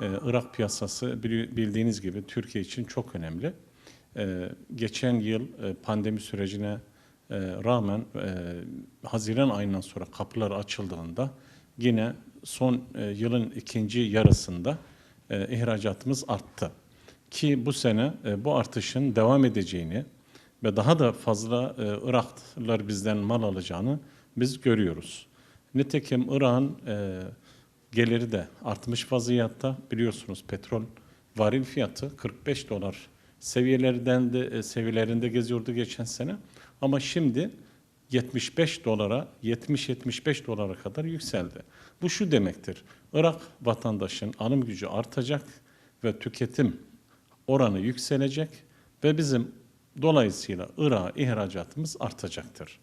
Ee, Irak piyasası bildiğiniz gibi Türkiye için çok önemli. Ee, Geçen yıl e, pandemi sürecine e, rağmen e, Haziran ayından sonra kapılar açıldığında yine son yılın ikinci yarısında ihracatımız arttı. Ki bu sene bu artışın devam edeceğini ve daha da fazla e, Iraklılar bizden mal alacağını biz görüyoruz. Nitekim Irak'ın e, geliri de artmış vaziyette. Biliyorsunuz petrol varil fiyatı 45 dolar seviyelerden de e, seviyelerinde geziyordu geçen sene. Ama şimdi 75 dolara 70-75 dolara kadar yükseldi. Bu şu demektir. Irak vatandaşın alım gücü artacak ve tüketim oranı yükselecek ve bizim dolayısıyla Irak'a ihracatımız artacaktır.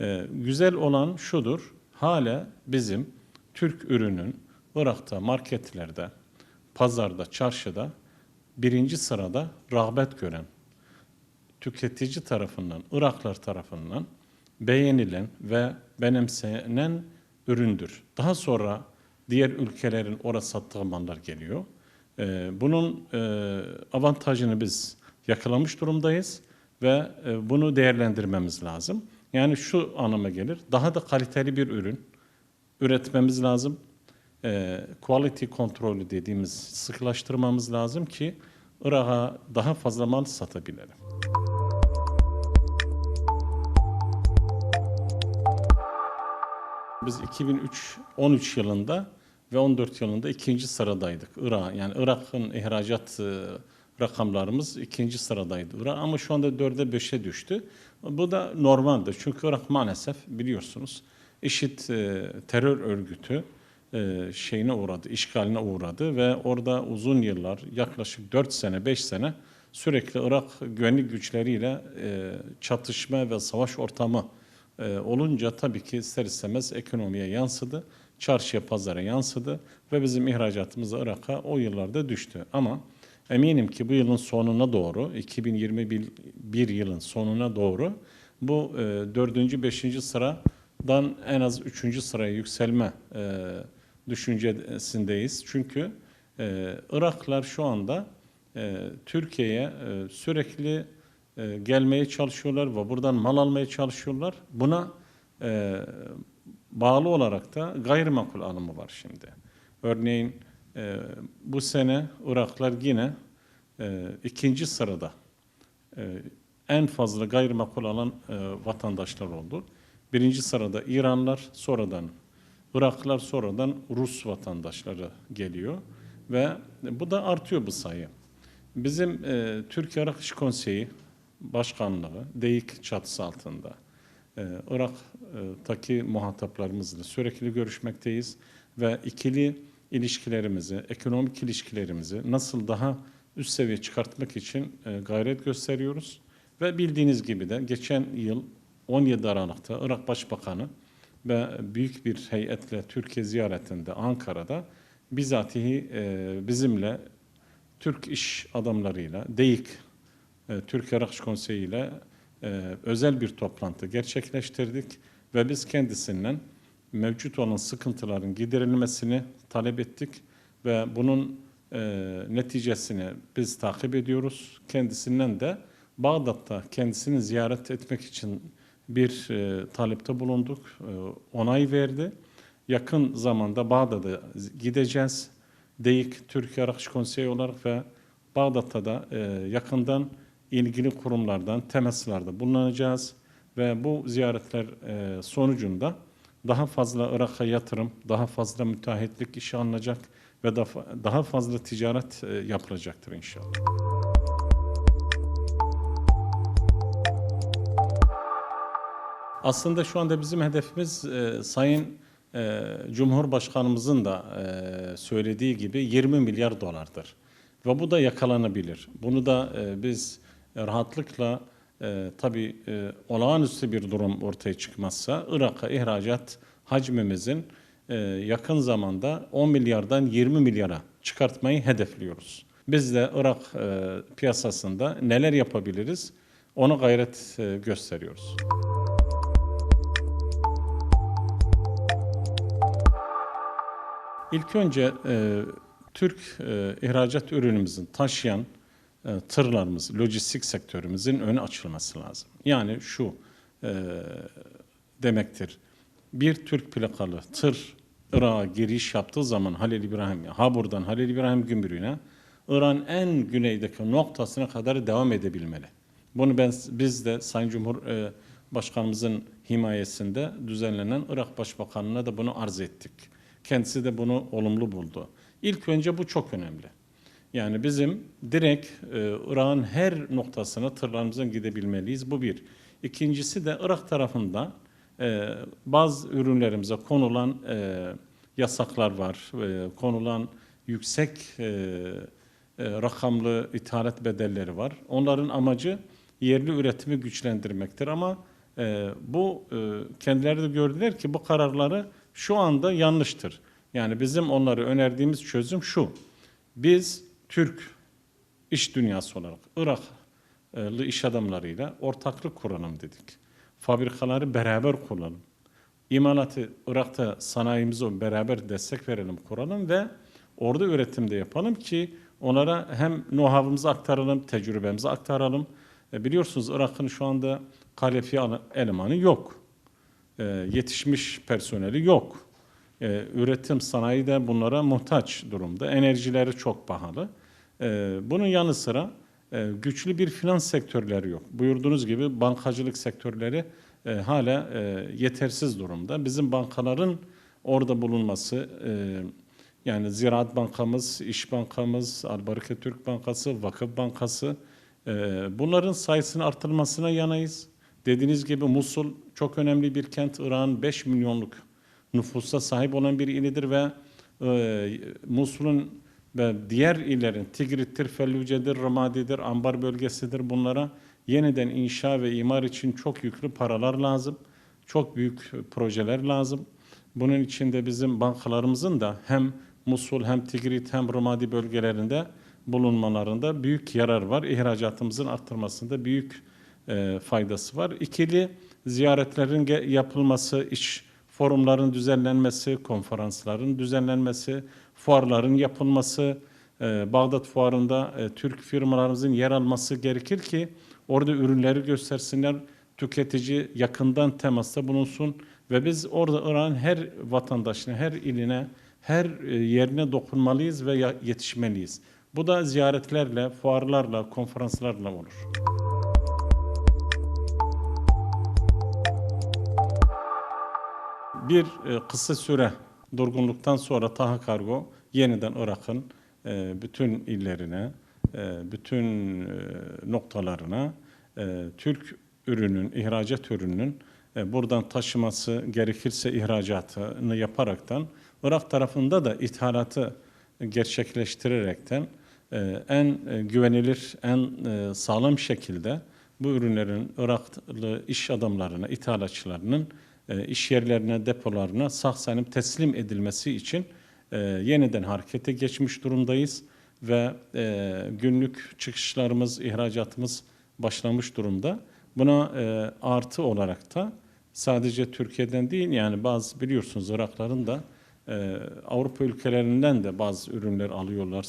Ee, güzel olan şudur, hala bizim Türk ürünün Irak'ta marketlerde, pazarda, çarşıda birinci sırada rağbet gören, tüketici tarafından, Iraklar tarafından beğenilen ve benimsenen üründür. Daha sonra diğer ülkelerin orada sattığı mallar geliyor. Ee, bunun e, avantajını biz yakalamış durumdayız ve e, bunu değerlendirmemiz lazım. Yani şu anlama gelir, daha da kaliteli bir ürün üretmemiz lazım. E, quality kontrolü dediğimiz sıkılaştırmamız lazım ki Irak'a daha fazla mal satabilelim. Biz 2003-13 yılında ve 14 yılında ikinci sıradaydık. Irak yani Irak'ın ihracat e, rakamlarımız ikinci sıradaydı Irak ama şu anda dörde beşe düştü. Bu da normaldir çünkü Irak maalesef biliyorsunuz IŞİD e, terör örgütü şeyine uğradı, işgaline uğradı ve orada uzun yıllar yaklaşık 4 sene 5 sene sürekli Irak güvenlik güçleriyle e, çatışma ve savaş ortamı e, olunca tabii ki ister istemez ekonomiye yansıdı, çarşıya pazara yansıdı ve bizim ihracatımız Irak'a o yıllarda düştü. Ama eminim ki bu yılın sonuna doğru, 2021 yılın sonuna doğru bu e, dördüncü, beşinci sıradan en az üçüncü sıraya yükselme e, düşüncesindeyiz. Çünkü e, Iraklar şu anda e, Türkiye'ye e, sürekli e, gelmeye çalışıyorlar ve buradan mal almaya çalışıyorlar. Buna e, bağlı olarak da gayrimenkul alımı var şimdi. Örneğin e, bu sene Iraklar yine e, ikinci sırada e, en fazla gayrimenkul alan e, vatandaşlar oldu. Birinci sırada İranlar, sonradan Iraklılar, sonradan Rus vatandaşları geliyor ve bu da artıyor bu sayı. Bizim e, Türkiye Irak İş Konseyi Başkanlığı, DEİK çatısı altında e, Irak'taki muhataplarımızla sürekli görüşmekteyiz ve ikili ilişkilerimizi, ekonomik ilişkilerimizi nasıl daha üst seviye çıkartmak için e, gayret gösteriyoruz. Ve bildiğiniz gibi de geçen yıl 17 Aralık'ta Irak Başbakanı ve büyük bir heyetle Türkiye ziyaretinde Ankara'da bizatihi e, bizimle Türk iş adamlarıyla, DEİK, e, Irak İş Konseyi ile e, özel bir toplantı gerçekleştirdik ve biz kendisinden mevcut olan sıkıntıların giderilmesini talep ettik ve bunun neticesini biz takip ediyoruz. Kendisinden de Bağdat'ta kendisini ziyaret etmek için bir e, talepte bulunduk, e, onay verdi. Yakın zamanda Bağdat'a gideceğiz. DEİK Türkiye Irak İş Konseyi olarak ve Bağdat'ta da e, yakından ilgili kurumlardan temaslarda bulunacağız ve bu ziyaretler e, sonucunda daha fazla Irak'a yatırım, daha fazla müteahhitlik işi alınacak ve daha fazla ticaret e, yapılacaktır inşallah. Aslında şu anda bizim hedefimiz e, Sayın e, Cumhurbaşkanımızın da e, söylediği gibi 20 milyar dolardır. Ve bu da yakalanabilir. Bunu da e, biz rahatlıkla e, tabii e, olağanüstü bir durum ortaya çıkmazsa Irak'a ihracat hacmimizin e, yakın zamanda 10 milyardan 20 milyara çıkartmayı hedefliyoruz. Biz de Irak e, piyasasında neler yapabiliriz ona gayret e, gösteriyoruz. İlk önce e, Türk e, ihracat ürünümüzün taşıyan e, tırlarımız, lojistik sektörümüzün önü açılması lazım. Yani şu e, demektir. Bir Türk plakalı tır Irak'a giriş yaptığı zaman Halil İbrahim, ha buradan Halil İbrahim Gümrüğü'ne İran en güneydeki noktasına kadar devam edebilmeli. Bunu ben biz de Sayın Cumhur e, himayesinde düzenlenen Irak Başbakanı'na da bunu arz ettik. Kendisi de bunu olumlu buldu. İlk önce bu çok önemli. Yani bizim direkt e, Irak'ın her noktasına tırlarımızın gidebilmeliyiz. Bu bir. İkincisi de Irak tarafında e, bazı ürünlerimize konulan e, yasaklar var. E, konulan yüksek e, e, rakamlı ithalat bedelleri var. Onların amacı yerli üretimi güçlendirmektir ama e, bu e, kendileri de gördüler ki bu kararları şu anda yanlıştır. Yani bizim onları önerdiğimiz çözüm şu. Biz Türk iş dünyası olarak Iraklı iş adamlarıyla ortaklık kuralım dedik. Fabrikaları beraber kuralım. İmalatı Irak'ta sanayimize beraber destek verelim, kuralım ve orada üretimde yapalım ki onlara hem know-how'ımızı aktaralım, tecrübemizi aktaralım. E, biliyorsunuz Irak'ın şu anda kalifiye elemanı yok. E, yetişmiş personeli yok. E, üretim sanayi de bunlara muhtaç durumda. Enerjileri çok pahalı. E, bunun yanı sıra güçlü bir finans sektörleri yok. Buyurduğunuz gibi bankacılık sektörleri hala yetersiz durumda. Bizim bankaların orada bulunması, yani Ziraat Bankamız, İş Bankamız, Albarika Türk Bankası, Vakıf Bankası, bunların sayısının artırılmasına yanayız. Dediğiniz gibi Musul çok önemli bir kent. Irak'ın 5 milyonluk nüfusa sahip olan bir ilidir ve e, Musul'un ve diğer illerin Tigrit'tir, Felluce'dir, Ramadi'dir, Ambar bölgesidir bunlara yeniden inşa ve imar için çok yüklü paralar lazım. Çok büyük projeler lazım. Bunun için de bizim bankalarımızın da hem Musul hem Tigrit hem Ramadi bölgelerinde bulunmalarında büyük yarar var. İhracatımızın arttırmasında büyük e, faydası var. İkili ziyaretlerin yapılması, iş forumların düzenlenmesi, konferansların düzenlenmesi, fuarların yapılması, e, Bağdat Fuarı'nda e, Türk firmalarımızın yer alması gerekir ki orada ürünleri göstersinler, tüketici yakından temasta bulunsun ve biz orada Irak'ın her vatandaşına, her iline, her e, yerine dokunmalıyız ve yetişmeliyiz. Bu da ziyaretlerle, fuarlarla, konferanslarla olur. Bir e, kısa süre durgunluktan sonra Taha Kargo yeniden Irak'ın e, bütün illerine, e, bütün noktalarına Türk ürünün, ihracat ürünün buradan taşıması gerekirse ihracatını yaparaktan Irak tarafında da ithalatı gerçekleştirerekten en güvenilir, en sağlam şekilde bu ürünlerin Iraklı iş adamlarına, ithalatçılarının iş yerlerine, depolarına sağ salim teslim edilmesi için e, yeniden harekete geçmiş durumdayız ve e, günlük çıkışlarımız, ihracatımız başlamış durumda. Buna artı olarak da sadece Türkiye'den değil yani bazı biliyorsunuz Irakların da Avrupa ülkelerinden de bazı ürünler alıyorlar,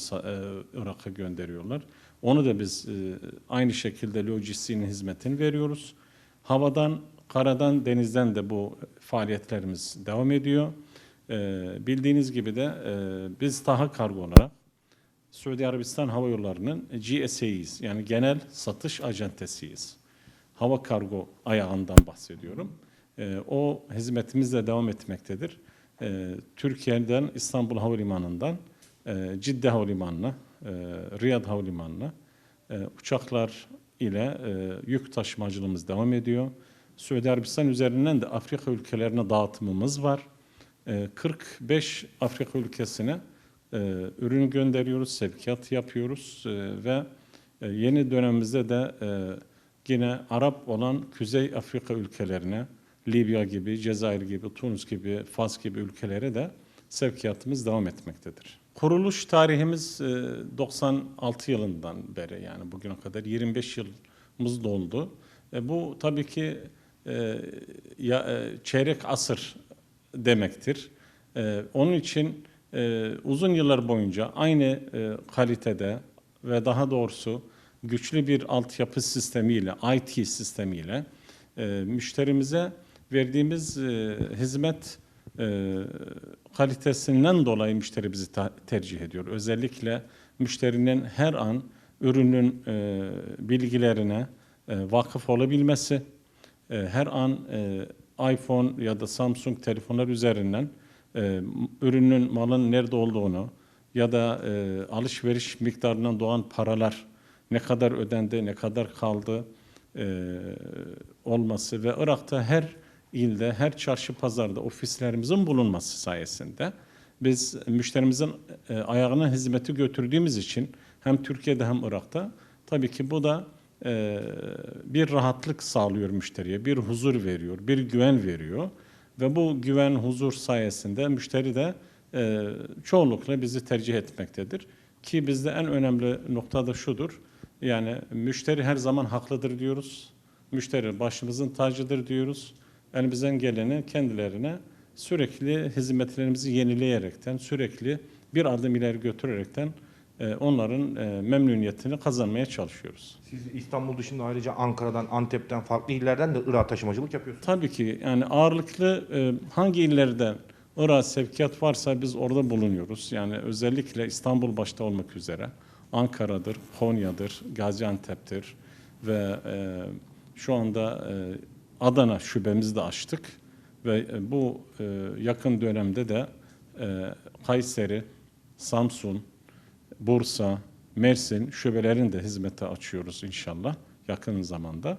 Irak'a gönderiyorlar. Onu da biz aynı şekilde lojistiğin hizmetini veriyoruz. Havadan Karadan, denizden de bu faaliyetlerimiz devam ediyor. Ee, bildiğiniz gibi de e, biz Taha Kargo olarak Suudi Arabistan Hava Yolları'nın GSA'yiz. Yani genel satış acentesiyiz. Hava kargo ayağından bahsediyorum. E, o hizmetimizle devam etmektedir. E, Türkiye'den İstanbul Havalimanı'ndan e, Cidde Havalimanı'na, e, Riyad Havalimanı'na e, uçaklar ile e, yük taşımacılığımız devam ediyor. Suudi Arabistan üzerinden de Afrika ülkelerine dağıtımımız var. 45 ee, Afrika ülkesine e, ürün gönderiyoruz, sevkiyat yapıyoruz e, ve e, yeni dönemimizde de yine Arap olan Kuzey Afrika ülkelerine, Libya gibi, Cezayir gibi, Tunus gibi, Fas gibi ülkelere de sevkiyatımız devam etmektedir. Kuruluş tarihimiz 96 yılından beri yani bugüne kadar 25 yılımız doldu. Bu tabii ki e, ya, e, çeyrek asır demektir. E, onun için uzun yıllar boyunca aynı kalitede ve daha doğrusu güçlü bir altyapı sistemiyle, IT sistemiyle müşterimize verdiğimiz hizmet e, kalitesinden dolayı müşteri bizi tercih ediyor. Özellikle müşterinin her an ürünün bilgilerine vakıf olabilmesi, her an e, iPhone ya da Samsung telefonlar üzerinden e, ürünün malın nerede olduğunu ya da e, alışveriş miktarından doğan paralar ne kadar ödendi, ne kadar kaldı e, olması ve Irak'ta her ilde, her çarşı pazarda ofislerimizin bulunması sayesinde biz müşterimizin e, ayağına hizmeti götürdüğümüz için hem Türkiye'de hem Irak'ta tabii ki bu da e, bir rahatlık sağlıyor müşteriye, bir huzur veriyor, bir güven veriyor ve bu güven, huzur sayesinde müşteri de e, çoğunlukla bizi tercih etmektedir. Ki bizde en önemli nokta da şudur, yani müşteri her zaman haklıdır diyoruz, müşteri başımızın tacıdır diyoruz. Elimizden geleni kendilerine sürekli hizmetlerimizi yenileyerekten, sürekli bir adım ileri götürerekten onların e, memnuniyetini kazanmaya çalışıyoruz. Siz İstanbul dışında ayrıca Ankara'dan, Antep'ten, farklı illerden de Irak'a taşımacılık yapıyorsunuz. Tabii ki yani ağırlıklı e, hangi illerden Irak'a sevkiyat varsa biz orada bulunuyoruz. Yani özellikle İstanbul başta olmak üzere Ankara'dır, Konya'dır, Gaziantep'tir ve e, şu anda Adana şubemizi de açtık ve bu yakın dönemde de Kayseri, Samsun, Bursa, Mersin şubelerini de hizmete açıyoruz inşallah yakın zamanda.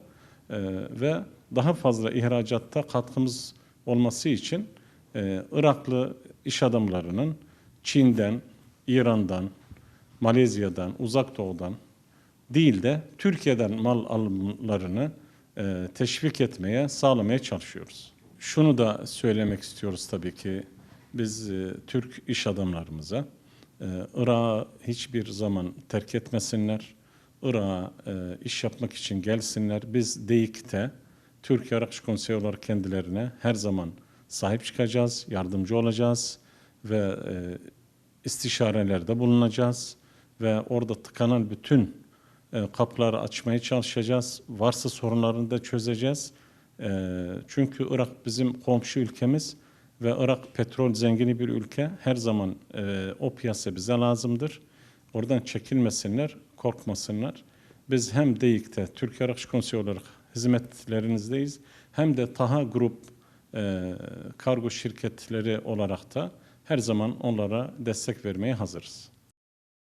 Ee, ve daha fazla ihracatta katkımız olması için e, Iraklı iş adamlarının Çin'den, İran'dan, Malezya'dan, Uzak Doğu'dan değil de Türkiye'den mal alımlarını e, teşvik etmeye, sağlamaya çalışıyoruz. Şunu da söylemek istiyoruz tabii ki biz e, Türk iş adamlarımıza e, Irak'ı hiçbir zaman terk etmesinler. Irak'a e, iş yapmak için gelsinler. Biz DEİK'te Türkiye Irak Konseyi olarak kendilerine her zaman sahip çıkacağız, yardımcı olacağız ve e, istişarelerde bulunacağız ve orada tıkanan bütün e, kapıları açmaya çalışacağız. Varsa sorunlarını da çözeceğiz. E, çünkü Irak bizim komşu ülkemiz ve Irak petrol zengini bir ülke. Her zaman e, o piyasa bize lazımdır. Oradan çekilmesinler, korkmasınlar. Biz hem DEİK'te, Türkiye Irak Konseyi olarak hizmetlerinizdeyiz. Hem de Taha Grup e, kargo şirketleri olarak da her zaman onlara destek vermeye hazırız.